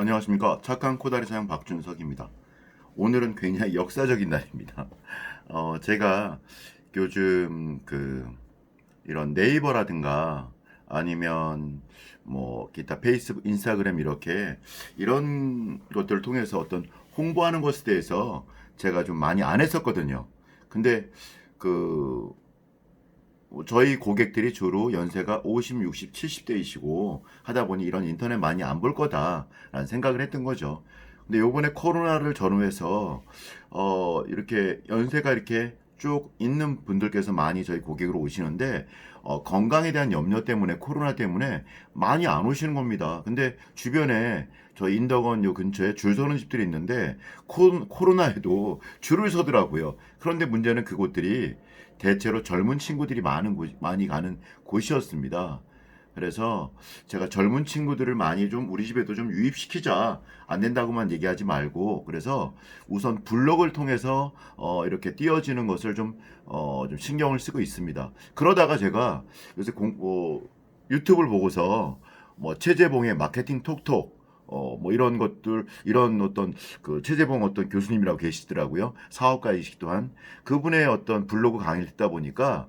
안녕하십니까 착한 코다리 사장 박준석입니다. 오늘은 굉장히 역사적인 날입니다. 어, 제가 요즘 그 이런 네이버라든가 아니면 뭐 기타 페이스북, 인스타그램 이렇게 이런 것들을 통해서 어떤 홍보하는 것에 대해서 제가 좀 많이 안 했었거든요. 근데 그 저희 고객들이 주로 연세가 50, 60, 70대이시고 하다 보니 이런 인터넷 많이 안 볼 거다라는 생각을 했던 거죠. 근데 요번에 코로나를 전후해서 어 이렇게 연세가 이렇게 쭉 있는 분들께서 많이 저희 고객으로 오시는데 어 건강에 대한 염려 때문에 코로나 때문에 많이 안 오시는 겁니다. 근데 주변에 저희 인덕원 요 근처에 줄 서는 집들이 있는데 코, 코로나에도 줄을 서더라고요. 그런데 문제는 그곳들이 대체로 젊은 친구들이 많은 곳, 많이 가는 곳이었습니다. 그래서 제가 젊은 친구들을 많이 좀 우리 집에도 좀 유입시키자. 안 된다고만 얘기하지 말고 그래서 우선 블로그를 통해서 어 이렇게 띄어지는 것을 좀어 좀 신경을 쓰고 있습니다. 그러다가 제가 요새 공, 어, 유튜브를 보고서 뭐 최재봉의 마케팅 톡톡 어, 뭐 이런 것들, 이런 어떤 그 최재봉 어떤 교수님이라고 계시더라고요. 사업가이시기도 한 그분의 어떤 블로그 강의를 듣다 보니까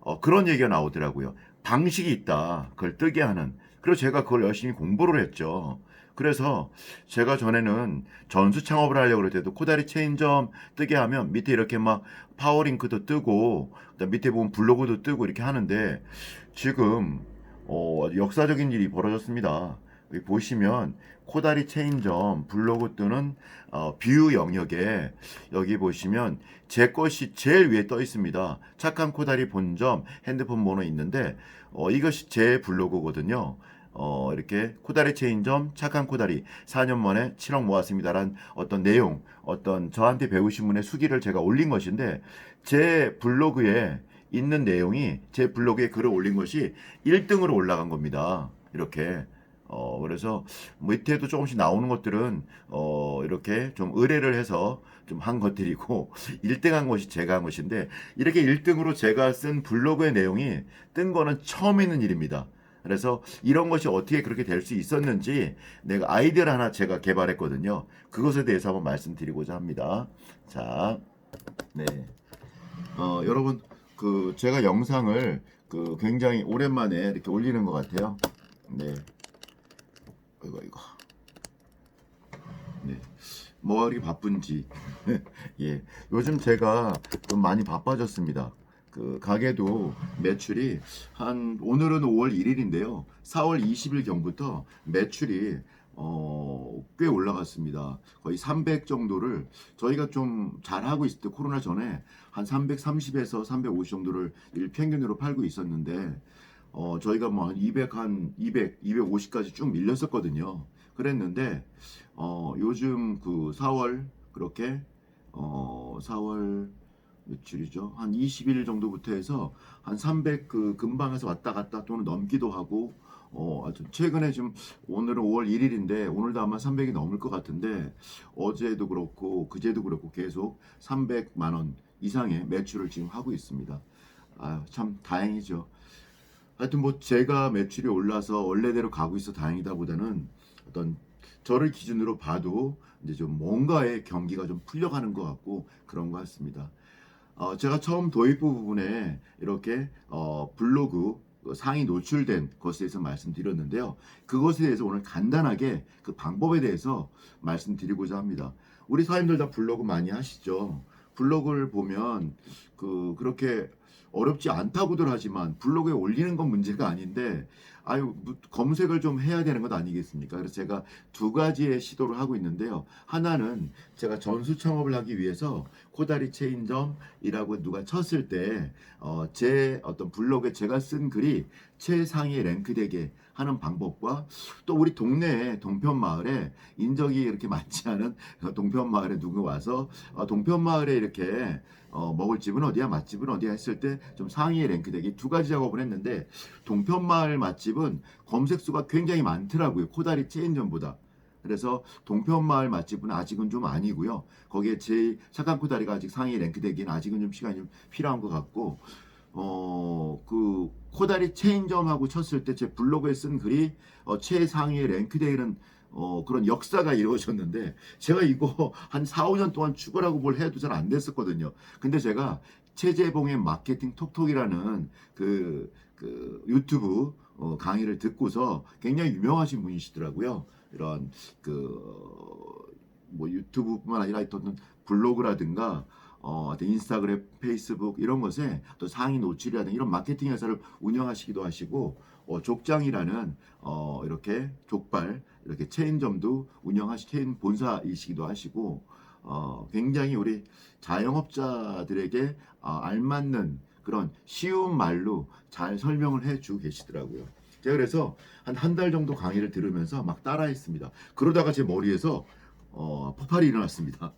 어, 그런 얘기가 나오더라고요. 방식이 있다. 그걸 뜨게 하는. 그래서 제가 그걸 열심히 공부를 했죠. 그래서 제가 전에는 전수 창업을 하려고 그럴 때도 코다리 체인점 뜨게 하면 밑에 이렇게 막 파워링크도 뜨고 그다음 밑에 보면 블로그도 뜨고 이렇게 하는데 지금 어, 역사적인 일이 벌어졌습니다. 여기 보시면 코다리 체인점 블로그 뜨는 어, 뷰 영역에 여기 보시면 제 것이 제일 위에 떠 있습니다. 착한 코다리 본점 핸드폰 번호 있는데 어, 이것이 제 블로그거든요. 어, 이렇게 코다리 체인점 착한 코다리 4년 만에 7억 모았습니다란 어떤 내용, 어떤 저한테 배우신 분의 수기를 제가 올린 것인데 제 블로그에 있는 내용이 제 블로그에 글을 올린 것이 1등으로 올라간 겁니다. 이렇게 어 그래서 밑에도 조금씩 나오는 것들은 어 이렇게 좀 의뢰를 해서 좀 한 것들이고 1등한 것이 제가 한 것인데 이렇게 1등으로 제가 쓴 블로그의 내용이 뜬 거는 처음 있는 일입니다. 그래서 이런 것이 어떻게 그렇게 될 수 있었는지 내가 아이디어를 하나 제가 개발했거든요. 그것에 대해서 한번 말씀드리고자 합니다. 자, 네. 어, 여러분, 그, 제가 영상을 그 굉장히 오랜만에 이렇게 올리는 것 같아요. 네. 이거, 이거. 네. 그렇게 바쁜지. 예. 요즘 제가 좀 많이 바빠졌습니다. 그 가게도 매출이 한 오늘은 5월 1일인데요. 4월 20일 경부터 매출이 어, 꽤 올라갔습니다. 거의 300 정도를 저희가 좀 잘하고 있을 때 코로나 전에 한 330에서 350 정도를 일평균으로 팔고 있었는데 어, 저희가 뭐 한 200, 한 200, 250까지 쭉 밀렸었거든요. 그랬는데 어, 요즘 그 4월 그렇게 어, 4월 며칠이죠? 한 20일 정도부터 해서 한 300 그 근방에서 왔다 갔다 또는 넘기도 하고 어, 아주 최근에 지금 오늘은 5월 1일인데 오늘도 아마 300이 넘을 것 같은데 어제도 그렇고 그제도 그렇고 계속 300만 원 이상의 매출을 지금 하고 있습니다. 아, 참 다행이죠. 하여튼 뭐 제가 매출이 올라서 원래대로 가고 있어 다행이다 보다는 어떤 저를 기준으로 봐도 이제 좀 뭔가의 경기가 좀 풀려가는 것 같고 그런 것 같습니다. 어, 제가 처음 도입부 부분에 이렇게 어, 블로그 그 상이 노출된 것에 대해서 말씀드렸는데요. 그것에 대해서 오늘 간단하게 그 방법에 대해서 말씀드리고자 합니다. 우리 사장님들 다 블로그 많이 하시죠. 블로그를 보면 그 그렇게 어렵지 않다고들 하지만 블로그에 올리는 건 문제가 아닌데 아유 뭐 검색을 좀 해야 되는 것 아니겠습니까? 그래서 제가 두 가지의 시도를 하고 있는데요. 하나는 제가 전수 창업을 하기 위해서 코다리 체인점이라고 누가 쳤을 때 어, 제 어 떤 블로그에 제가 쓴 글이 최상위에 랭크되게 하는 방법과 또 우리 동네에 동편 마을에 인적이 이렇게 많지 않은 동편 마을에 누구 와서 어, 동편 마을에 이렇게 어, 먹을 집은 어디야 맛집은 어디야 했을 때 좀 상위에 랭크되기 두 가지 작업을 했는데 동편 마을 맛집은 검색 수가 굉장히 많더라고요 코다리 체인점보다 그래서 동편마을 맛집은 아직은 좀 아니고요. 거기에 제 착한 코다리가 아직 상위 랭크되기는 아직은 좀 시간이 좀 필요한 것 같고 어 그 코다리 체인점하고 쳤을 때 제 블로그에 쓴 글이 어, 최상위에 랭크되는 어, 그런 역사가 이루어졌는데 제가 이거 한 4, 5년 동안 죽으라고 뭘 해도 잘 안 됐었거든요. 근데 제가 최재봉의 마케팅 톡톡이라는 그, 그 유튜브 어, 강의를 듣고서 굉장히 유명하신 분이시더라고요. 이런 그 뭐 유튜브뿐만 아니라 어떤 블로그라든가 어, 인스타그램, 페이스북 이런 것에 또 상위 노출이라든가 이런 마케팅 회사를 운영하시기도 하시고 어, 족장이라는 어, 이렇게 족발 이렇게 체인점도 운영하시 체인 본사이시기도 하시고 어, 굉장히 우리 자영업자들에게 어, 알맞는 그런 쉬운 말로 잘 설명을 해주고 계시더라고요. 제가 그래서 한 한 달 정도 강의를 들으면서 막 따라했습니다. 그러다가 제 머리에서 어, 폭발이 일어났습니다.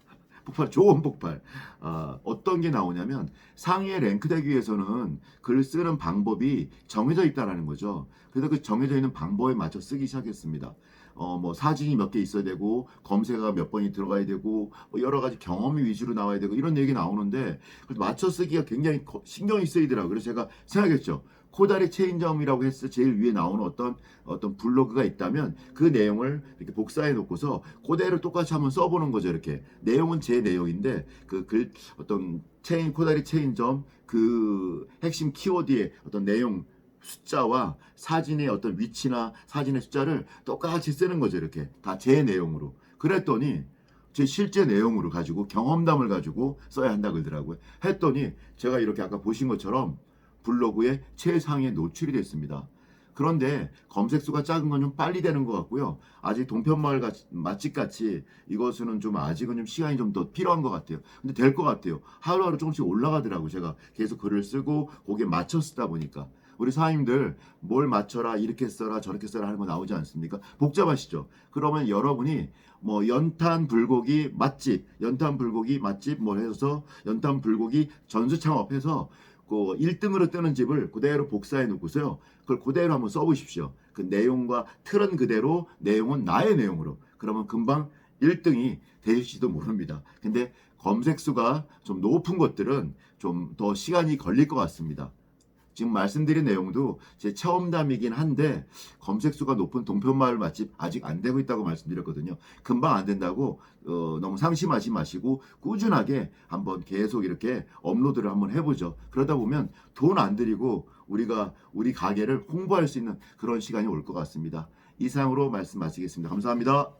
폭발, 좋은 폭발. 아, 어떤 게 나오냐면 상위에 랭크되기 위해서는 글 쓰는 방법이 정해져 있다라는 거죠. 그래서 그 정해져 있는 방법에 맞춰 쓰기 시작했습니다. 어, 뭐 사진이 몇 개 있어야 되고 검색어가 몇 번이 들어가야 되고 뭐 여러 가지 경험이 위주로 나와야 되고 이런 얘기 나오는데 맞춰 쓰기가 굉장히 거- 신경이 쓰이더라고요. 그래서 제가 생각했죠. 코다리 체인점이라고 해서 제일 위에 나오는 어떤 어떤 블로그가 있다면 그 내용을 이렇게 복사해 놓고서 그대로 똑같이 한번 써보는 거죠. 이렇게 내용은 제 내용인데 그 글 어떤 체인 코다리 체인점 그 핵심 키워드의 어떤 내용 숫자와 사진의 어떤 위치나 사진의 숫자를 똑같이 쓰는 거죠. 이렇게 다 제 내용으로. 그랬더니 제 실제 내용으로 가지고 경험담을 가지고 써야 한다 그러더라고요. 했더니 제가 이렇게 아까 보신 것처럼 블로그에 최상위에 노출이 됐습니다. 그런데 검색수가 작은 건 좀 빨리 되는 것 같고요. 아직 동편마을 같이- 맛집 같이 이것은 좀 아직은 좀 시간이 좀 더 필요한 것 같아요. 근데 될 것 같아요. 하루하루 조금씩 올라가더라고요. 제가 계속 글을 쓰고 거기에 맞춰 쓰다 보니까. 우리 사장님들 뭘 맞춰라 이렇게 써라 저렇게 써라 하는 거 나오지 않습니까? 복잡하시죠? 그러면 여러분이 뭐 연탄 불고기 맛집, 연탄 불고기 맛집 뭐 해서 연탄 불고기 전수 창업해서 그 1등으로 뜨는 집을 그대로 복사해 놓고서요. 그걸 그대로 한번 써보십시오. 그 내용과 틀은 그대로 내용은 나의 내용으로. 그러면 금방 1등이 되실지도 모릅니다. 근데 검색수가 좀 높은 것들은 좀 더 시간이 걸릴 것 같습니다. 지금 말씀드린 내용도 제 체험담이긴 한데 검색수가 높은 동편마을 맛집 아직 안 되고 있다고 말씀드렸거든요. 금방 안 된다고 어, 너무 상심하지 마시고 꾸준하게 한번 계속 이렇게 업로드를 한번 해보죠. 그러다 보면 돈 안 들이고 우리가 우리 가게를 홍보할 수 있는 그런 시간이 올 것 같습니다. 이상으로 말씀 마치겠습니다. 감사합니다.